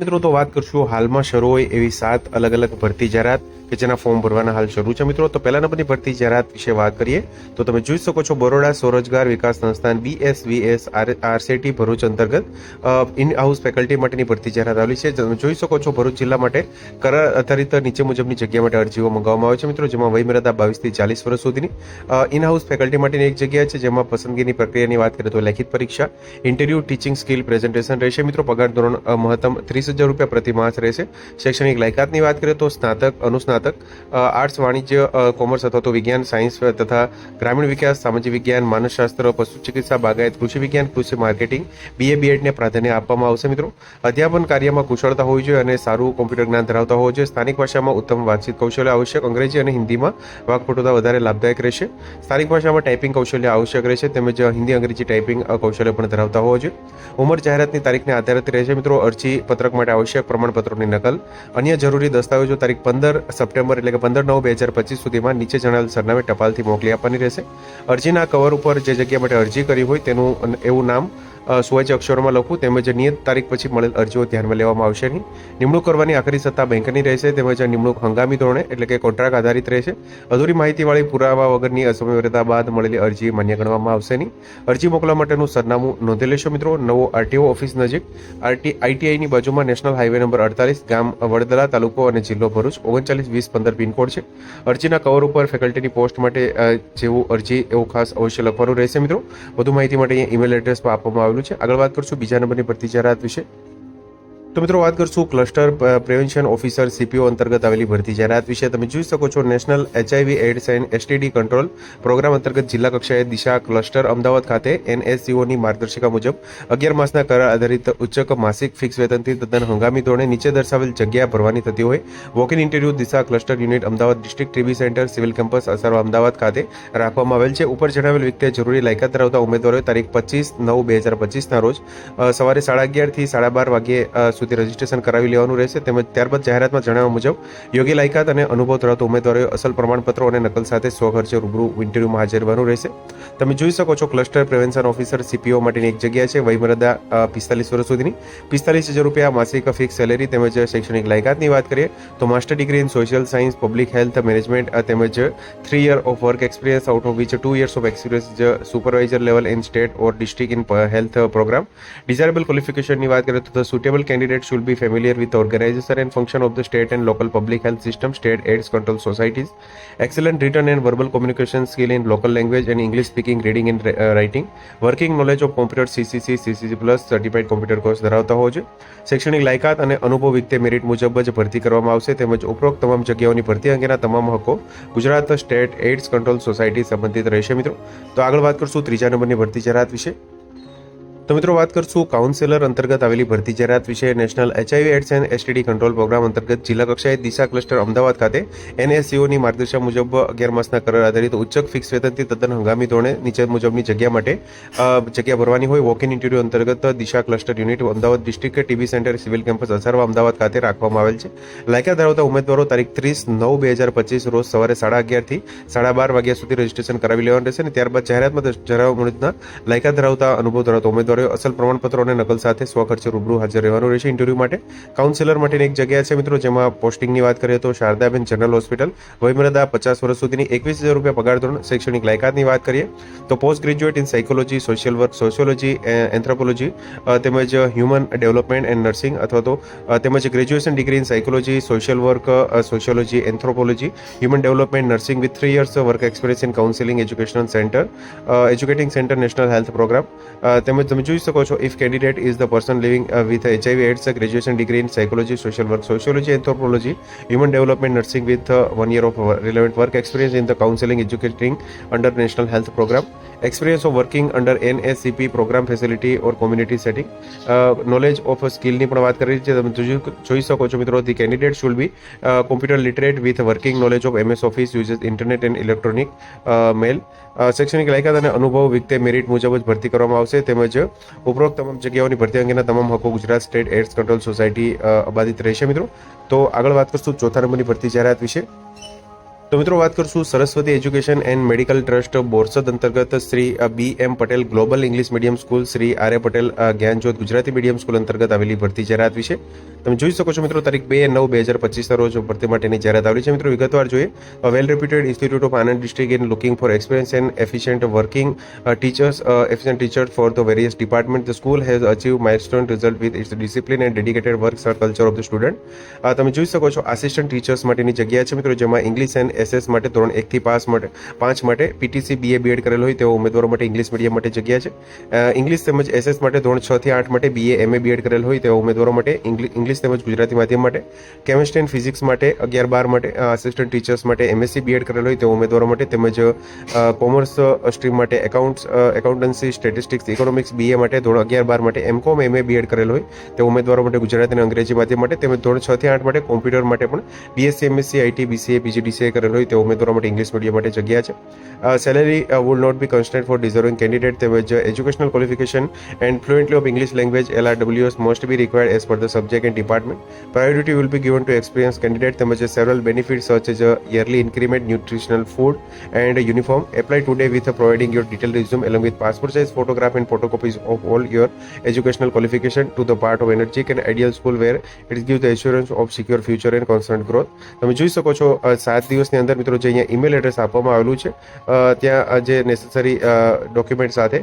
મિત્રો તો વાત કરશું હાલમાં શરૂ હોય એવી સાત અલગ અલગ ભરતી જાહેરાત. કે જેના ફોર્મ ભરવાના હાલ શરૂ છે. મિત્રો, તો પહેલા નંબરની ભરતી જાહેરાત વિશે વાત કરીએ, તો તમે જોઈ શકો છો બરોડા સ્વરોજગાર વિકાસ સંસ્થાન બીએસવીએસ આરસીટી ભરૂચ અંતર્ગત ઇન હાઉસ ફેકલ્ટી માટેની ભરતી જાહેરાત આવેલી છે. તમે જોઈ શકો છો ભરૂચ જિલ્લા માટે કરાર આધારિત નીચે મુજબની જગ્યા માટે અરજીઓ મંગાવવામાં આવે છે. મિત્રો, જેમાં વયમર્યાદા બાવીસથી ચાલીસ વર્ષ સુધીની ઇન હાઉસ ફેકલ્ટી માટેની એક જગ્યા છે, જેમાં પસંદગીની પ્રક્રિયાની વાત કરીએ તો લેખિત પરીક્ષા ઇન્ટરવ્યુ ટીચિંગ સ્કિલ પ્રેઝન્ટેશન રહેશે. મિત્રો, પગાર ધોરણ મહત્તમ ત્રીસ હજાર રૂપિયા પ્રતિ માસ રહેશે. શૈક્ષણિક લાયકાતની વાત કરીએ તો સ્નાતક, અનુસ્નાતક અ, આર્ટ્સ વાણિજ્ય કોમર્સ અથવા તો વિજ્ઞાન સાયન્સ તથા ગ્રામીણ વિકાસ સામાજિક વિજ્ઞાન માનસશાસ્ત્ર પશુ ચિકિત્સા બાગાયત કૃષિ વિજ્ઞાન કૃષિ માર્કેટિંગ બીએ બીએડને પ્રાધાન્ય આપવામાં આવશે મિત્રો. અધ્યાપન કાર્યમાં કુશળતા હોવી જોઈએ અને સારું કોમ્પ્યુટર જ્ઞાન ધરાવતા હોવું જોઈએ. સ્થાનિક ભાષામાં ઉત્તમ વાતચીત કૌશલ્ય આવશ્યક અંગ્રેજી અને હિન્દીમાં વાકપટુતા વધારે લાભદાયક રહેશે. સ્થાનિક ભાષામાં ટાઈપિંગ કૌશલ્ય આવશ્યક રહેશે તેમજ હિન્દી અંગ્રેજી ટાઈપિંગ કૌશલ્ય પણ ધરાવતા હોવા જોઈએ. ઉંમર જાહેરાતની તારીખને આધારિત રહેશે મિત્રો. અરજી પત્રક માટે આવશ્યક પ્રમાણપત્રોની નકલ અન્ય જરૂરી દસ્તાવેજો તારીખ પંદર સપ્ટેમ્બર એટલે કે પંદર નવ બે હજાર પચીસ સુધીમાં નીચે જણાવેલ સરનામે ટપાલથી મોકલી આપવાની રહેશે. અરજીના કવર ઉપર જે જગ્યા માટે અરજી કરી હોય તેનું એવું નામ સુવાચ્ય અક્ષરોમાં લખવું તેમજ નિયત તારીખ પછી મળેલ અરજીઓ ધ્યાનમાં લેવામાં આવશે નહીં. નિમણૂક કરવાની આખરી સત્તા બેંકની રહેશે, તેમજ આ નિમણૂક હંગામી ધોરણે, એટલે કે કોન્ટ્રાક્ટ આધારિત રહેશે. અધૂરી માહિતીવાળી પુરાવા વગરની અસમયતા બાદ મળેલી અરજી માન્ય ગણવામાં આવશે નહીં. અરજી મોકલવા માટેનું સરનામું નોંધી લેશો મિત્રો. નવો આરટીઓ ઓફિસ નજીક. આરટી, આઈટીઆઈની બાજુમાં નેશનલ હાઈવે નંબર અડતાલીસ, ગામ વડદલા તાલુકો અને જિલ્લો ભરૂચ. ઓગણચાલીસ, વીસ, પંદર પિનકોડ છે. અરજીના કવર ઉપર ફેકલ્ટીની પોસ્ટ માટે જેવું અરજી એવું ખાસ અવશ્ય લખવાનું રહેશે મિત્રો. વધુ માહિતી માટે અહીંયા ઈમેલ એડ્રેસ પર આપવામાં આવેલું છે. આગળ વાત કરશું બીજા નંબરની ભરતી જાહેરાત વિશે. તો મિત્રો વાત કરશું ક્લસ્ટર પ્રિવેન્શન ઓફિસર સીપીઓ અંતર્ગત આવેલી ભરતી. જાહેરાત વિશે તમે જોઈ શકો છો national HIV AIDS and STD control programme અંતર્ગત જિલ્લા કક્ષાએ દિશા ક્લસ્ટર અમદાવાદ ખાતે એનએસસીઓની માર્ગદર્શિકા મુજબ અગિયાર માસના કરાર આધારિત ઉચ્ચક માસિક ફિક્સ વેતનથી તદ્દન હંગામી ધોરણે નીચે દર્શાવેલ જગ્યા ભરવાની થતી હોય. Walk in interview Disha cluster unit Ahmedabad district TB centre civil campus Asarwa Ahmedabad ખાતે રાખવામાં આવેલ છે. ઉપર જણાવેલ વ્યક્તિએ જરૂરી લાયકાત ધરાવતા ઉમેદવારોએ તારીખ પચીસ નવ બે હજાર પચીસના રોજ સવારે સાડા અગિયારથી સાડા બાર વાગ્યે સુધી રજીસ્ટ્રેશન કરાવી લેવાનું રહેશે. તેમજ ત્યારબાદ જાહેરાતમાં જણાવ્યા મુજબ, યોગ્ય લાયકાત અને અનુભવ ધરાવતા ઉમેદવારોએ અસલ પ્રમાણપત્રો અને નકલ સાથે સ્વખર્ચે રૂબરૂ ઇન્ટરવ્યુમાં હાજર રહેવાનું રહેશે. તમે જોઈ શકો છો ક્લસ્ટર પ્રિવેન્શન ઓફિસર સીપીઓ માટેની એક જગ્યા છે વયમર્યાદા પિસ્તાલીસ વર્ષ સુધીની. પિસ્તાલીસ હજાર રૂપિયા માસિક ફિક્સ સેલેરી તેમજ શૈક્ષણિક લાયકાતની વાત કરીએ, તો master degree in social science, public health management તેમજ three year of work experience, out of which two years of experience supervisor level in state or district in health programme. Desirable ક્વોલિફિકેશનની વાત કરીએ તો suitable candidate should be familiar with organization and function of the state and local public health system state AIDS control societies, excellent written and verbal communication skill in local language and English speaking, reading and uh, writing, working knowledge of computer CCC, CCC plus certified computer course ધરાવતા જોઈએ શૈક્ષણિક લાયકાત અને અનુભવ વિગતે merit મુજબ જ ભરતી કરવામાં આવશે તેમજ ઉપરોક્ત તમામ જગ્યાઓની ભરતી અંગેના તમામ હકો Gujarat state AIDS control society સંબંધિત રહેશે મિત્રો તો આગળ વાત કરશું ત્રીજા નંબરની ભરતી જાહેરાત વિશે તો મિત્રો વાત કરશું કાઉન્સેલર અંતર્ગત આવેલી ભરતી જાહેરાત વિશે national HIV AIDS and STD control programme અંતર્ગત જિલ્લા કક્ષાએ દિશા ક્લસ્ટર અમદાવાદ ખાતે એનએસસીઓની માર્ગદર્શન મુજબ અગિયાર માસના કરાર આધારિત ઉચ્ચક ફિક્સ વેતનથી તદ્દન હંગામી ધોરણે નીચે મુજબની જગ્યા માટે જગ્યા ભરવાની હોય વોક ઇન ઇન્ટરવ્યુ અંતર્ગત Disha cluster unit Ahmedabad district TB centre civil campus Asarwa Ahmedabad ખાતે રાખવામાં આવેલ છે. લાયકા ધરાવતા ઉમેદવારો તારીખ ત્રીસ નવ બે હજાર પચીસ રોજ સવારે સાડા અગિયારથી સાડા બાર વાગ્યા સુધી રજીસ્ટ્રેશન કરાવી લેવાનું રહેશે અને ત્યારબાદ જાહેરાતમાં જણાવવા મુજબના લાયકા ધરાવતા અનુભવ ધરાવતા ઉમેદવારોએ અસલ પ્રમાણપત્રો અને નકલ સાથે સ્વખર્ચે રૂબરૂ હાજર રહેવાનું રહેશે ઇન્ટરવ્યૂ માટે. કાઉન્સેલર માટેની એક જગ્યા છે મિત્રો, જેમાં પોસ્ટિંગની વાત કરીએ તો શારદાબેન જનરલ હોસ્પિટલ. વયમર્યાદા પચાસ વર્ષ સુધીની એકવીસ હજાર રૂપિયા પગાર ધોરણ શૈક્ષણિક લાયકાતની વાત કરીએ તો post graduate in psychology social work sociology anthropology તેમજ હ્યુમન ડેવલપમેન્ટ એન્ડ નર્સિંગ અથવા તો તેમજ graduation degree in psychology social work sociology anthropology human development nursing with three years work experience in counselling educational centre educating centre national health programme તેમજ તમે જોઈ શકો છો if candidate is the person living with HIV AIDS graduation degree in psychology social work sociology anthropology human development nursing with one year of relevant work experience in the counselling educating under national health programme experience of working under NSCP program facility or community setting. Uh, knowledge of skill ની પણ વાત કરી છે. તમે જોઈ શકો છો મિત્રો the candidate should be computer literate with working knowledge of MS Office use internet and electronic mail શૈક્ષણિક લાયકાત અને અનુભવ વિગતે મેરિટ મુજબ જ ભરતી કરવામાં આવશે. તેમજ ઉપરોક્ત તમામ જગ્યાઓની ભરતી અંગેના તમામ હકો Gujarat state AIDS control society અબાધિત રહેશે મિત્રો. તો આગળ વાત કરશું ચોથા નંબરની ભરતી જાહેરાત વિશે. તો મિત્રો વાત કરશું Saraswati education and medical trust Borsad અંતર્ગત Shri B, M Patel global English medium school Shri R Patel Gnanjyot Gujarati medium school અંતર્ગત આવેલી ભરતી જાહેરાત વિશે. તમે જોઈ શકો છો મિત્રો, તારીખ બે નવ બે હજાર પચીસના રોજ ભરતી માટેની જાહેરાત આવેલી છે. મિત્રો, વિગતવાર જોઈએ well reputed institute of Anand district in looking for experience and efficient working teachers efficient teachers for the various department the school has achieve milestone result with its discipline and dedicated work culture of the student તમે જોઈ શકો છો assistant teachers માટેની જગ્યા છે મિત્રો, જેમાં English and SS માટે, ધોરણ એકથી પાસ માટે, પાંચ માટે પીટીસી બીએ બીએડ કરેલ હોય તેવા ઉમેદવારો માટે ઇંગ્લિશ મીડિયમ માટે જગ્યા છે. ઇંગ્લિશ તેમજ એસએસ માટે ધોરણ છ આઠ માટે બીએ એમએ બીએડ કરેલ હોય તેવા ઉમેદવારો માટે ઇંગ્લિ- ઇંગ્લિશ તેમજ ગુજરાતી માધ્યમ માટે, કેમિસ્ટ્રી એન્ડ ફિઝિક્સ માટે, અગિયાર બાર માટે આસિસ્ટન્ટ ટીચર્સ માટે એમએસસી બીએડ કરેલ હોય તેવા ઉમેદવારો માટે તેમજ કોમર્સ સ્ટ્રીમ માટે accounts accountancy statistics economics BA માટે ધોરણ અગિયાર બાર માટે એમકોમ એમએ બીએડ કરેલ હોય તે ઉમેદવારો માટે ગુજરાતી અને અંગ્રેજી માધ્યમ માટે તેમજ ધોરણ છ થી આઠ માટે કોમ્પ્યુટર માટે પણ BSc MSc IT BCA PGDCA કરેલ હોય તે ઉમેદવારો માટે ઇંગ્લિશ મીડિયમ માટે જગ્યા છે. Salary would not be constant for deserving candidate તેમજ educational qualification and fluently of English language LRWS must be required as per the subject and Priority will be given to experienced candidate તેમજ several benefits such as a yearly increment nutritional food and a uniform apply today with providing your detailed resume along with passport size photograph and photocopies of all your educational qualification to the part of energy and ideal school where it gives the assurance of secure future and constant growth તમે જોઈ શકો છો સાત દિવસની અંદર મિત્રો જે અહીંયા ઈમેલ એડ્રેસ આપવામાં આવેલું છે ત્યાં જે નેસેસરી ડોક્યુમેન્ટ સાથે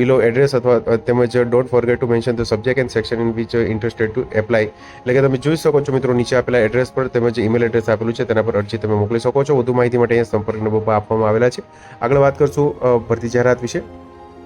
બિલો એડ્રેસ અથવા તેમજ don't forget to mention the subject and section in which interested to apply એટલે કે તમે જોઈ શકો છો મિત્રો, નીચે આપેલા એડ્રેસ પર તેમજ ઈમેલ એડ્રેસ આપેલું છે, તેના પર અરજી તમે મોકલી શકો છો. વધુ માહિતી માટે અહીંયા સંપર્ક નંબર આપવામાં આવેલા છે. આગળ વાત કરશું ભરતી જાહેરાત વિશે.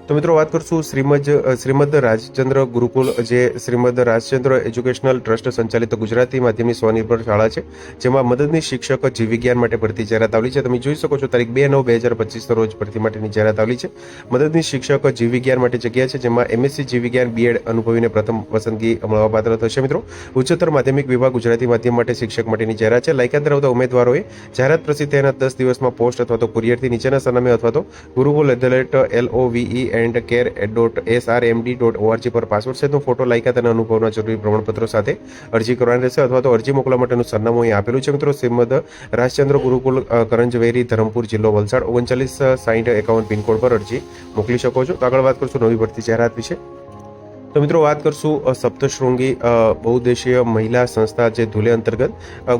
તો મિત્રો વાત કરશું શ્રીમદ શ્રીમદ રાજચંદ્ર ગુરુકુલ, જે શ્રીમદ રાજચંદ્ર એજ્યુકેશનલ ટ્રસ્ટ સંચાલિત ગુજરાતી માધ્યમની સ્વનિર્ભર શાળા છે, જેમાં મદદની શિક્ષક જીવ વિજ્ઞાન માટે ભરતી જાહેરાત આવેલી છે. તમે જોઈ શકો છો, તારીખ બે નવ બે હજાર પચીસના રોજ ભરતી માટેની જાહેરાત આવેલી છે. મદદની શિક્ષક જીવ વિજ્ઞાન માટે જગ્યા છે, જેમાં એમએસસી જીવ વિજ્ઞાન બીએડ અનુભવીને પ્રથમ પસંદગી મળવાપાત્ર થશે. મિત્રો, ઉચ્ચતર માધ્યમિક વિભાગ ગુજરાતી માધ્યમ માટે શિક્ષક માટેની જાહેરાત છે. લાયકાત ધરાવતા ઉમેદવારોએ જાહેરાત પ્રસિદ્ધ થયાના દસ દિવસમાં પોસ્ટ અથવા તો કુરિયરથી નીચેના સરનામે અથવા તો Gurukul at the rate L O V E and care dot S R M D dot ORG પર પાસપોર્ટ તો ફોટો લાયકાત અને અનુભવના જરૂરી પ્રમાણપત્રો સાથે અરજી કરવાની રહેશે અથવા તો અરજી મોકલવા માટેનું સરનામું અહીં આપેલું છે. મિત્રો, શ્રીમદ રાજચંદ્ર ગુરુકુલ કરંજવેરી, ધરમપુર, જિલ્લો વલસાડ ઓગણચાલીસ સાઠ એકાવન, પિનકોડ પર અરજી મોકલી શકો છો. તો આગળ વાત કરશું નવી ભરતી જાહેરાત વિશે. તો મિત્રો વાત કરશું સપ્તશૃંગી બહુદ્દેશીય મહિલા સંસ્થા જે ધુલે અંતર્ગત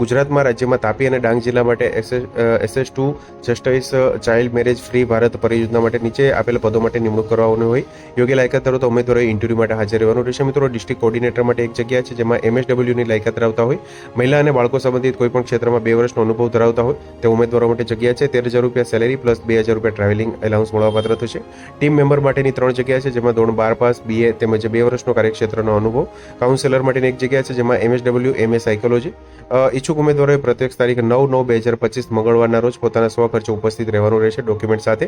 ગુજરાતમાં રાજ્યમાં તાપી અને ડાંગ જિલ્લા માટે SS two, justice, child marriage, free Bharat પરિયોજના માટે નીચે આપેલા પદો માટે નિમણૂક કરવાની હોય. યોગ્ય લાયકાત ધરાવતા ઉમેદવારોએ ઇન્ટરવ્યૂ માટે હાજર રહેવાનું રહેશે. મિત્રો ડિસ્ટ્રિક્ટ કોર્ડિનેટર માટે એક જગ્યા છે, જેમાં એમએસડબલ્યુની લાયકાત ધરાવતા હોય. મહિલા અને બાળકો સંબંધિત કોઈપણ ક્ષેત્રમાં બે વર્ષનો અનુભવ ધરાવતા હોય તે ઉમેદવારો માટે જગ્યા છે. તેર હજાર રૂપિયા સેલેરી પ્લસ બે હજાર રૂપિયા ટ્રાવેલિંગ એલાઉન્સ મળવાપાત્ર થશે. ટીમ મેમ્બર માટેની ત્રણ જગ્યા છે, જેમાં ધોરણ બાર પાસ બીએ તેમજ બે વર્ષનો કાર્યક્ષેત્રનો અનુભવ. કાઉન્સિલર માટેની એક જગ્યા છે જેમાં એમએસડબલ્યુ એમએ સાયકોલોજી ઈચ્છુક ઉમેદવારોએ પ્રત્યક્ષ તારીખ નવ નવ બે હજાર પચીસ મંગળવારના રોજ પોતાના સ્વખર્ચે ઉપસ્થિત રહેવાનું રહેશે ડોક્યુમેન્ટ સાથે.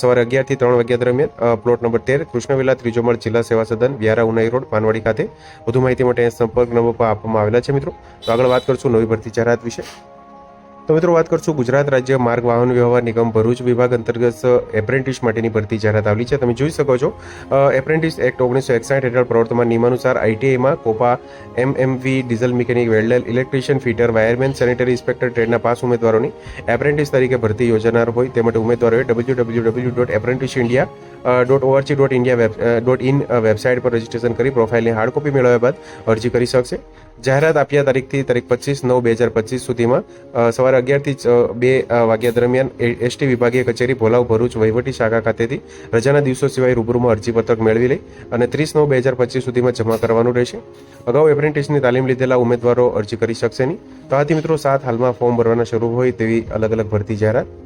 સવારે અગિયારથી ત્રણ વાગ્યા દરમિયાન પ્લોટ નંબર તેર, કૃષ્ણવિલા ત્રીજો માળ જિલ્લા સેવા સદન, વ્યારા ઉનાઈ રોડ, પાનવાડી ખાતે. વધુ માહિતી માટે સંપર્ક નંબર પર આપવામાં આવેલા છે મિત્રો. તો આગળ વાત કરશું નવી ભરતી જાહેરાત વિશે. તો મિત્રો વાત કરશું ગુજરાત રાજ્ય માર્ગ વાહન વ્યવહાર નિગમ ભરૂચ વિભાગ અંતર્ગત એપ્રેન્ટિસ માટેની ભરતી જાહેરાત આવેલી છે. તમે જોઈ શકો છો એપ્રેન્ટિસ એક્ટ ઓગણીસો એકસાઠ હેઠળ પ્રવર્તમાન નિયમાનુસાર આઈટીઆઈમાં COPA MMV diesel mechanic, welder, electrician fitter, wireman, sanitary inspector, ટ્રેડના pass ઉમેદવારોની એપ્રેન્ટિસ તરીકે ભરતી યોજાનાર હોય તે માટે ઉમેદવારોએ W W W dot apprentice India dot ORG dot India web dot in website પર રજીસ્ટ્રેશન કરી પ્રોફાઇલની હાર્ડ કોપી મેળવ્યા બાદ અરજી કરી શકશે. જાહેરાત આપ્યા તારીખથી તારીખ પચીસ નવ બે હજાર પચીસ સુધીમાં સવારે અગિયારથી બે વાગ્યા દરમિયાન એસટી વિભાગીય કચેરી ભોલાવ ભરૂચ વહીવટી શાખા ખાતેથી રજાના દિવસો સિવાય રૂબરૂમાં અરજીપત્રક મેળવી લઈ અને ત્રીસ નવ બે હજાર પચીસ સુધીમાં જમા કરવાનું રહેશે. અગાઉ એપ્રેન્ટિસની તાલીમ લીધેલા ઉમેદવારો અરજી કરી શકશે નહીં. તો આથી મિત્રો, સાત હાલમાં ફોર્મ ભરવાના શરૂ હોય તેવી અલગ અલગ ભરતી જાહેરાત.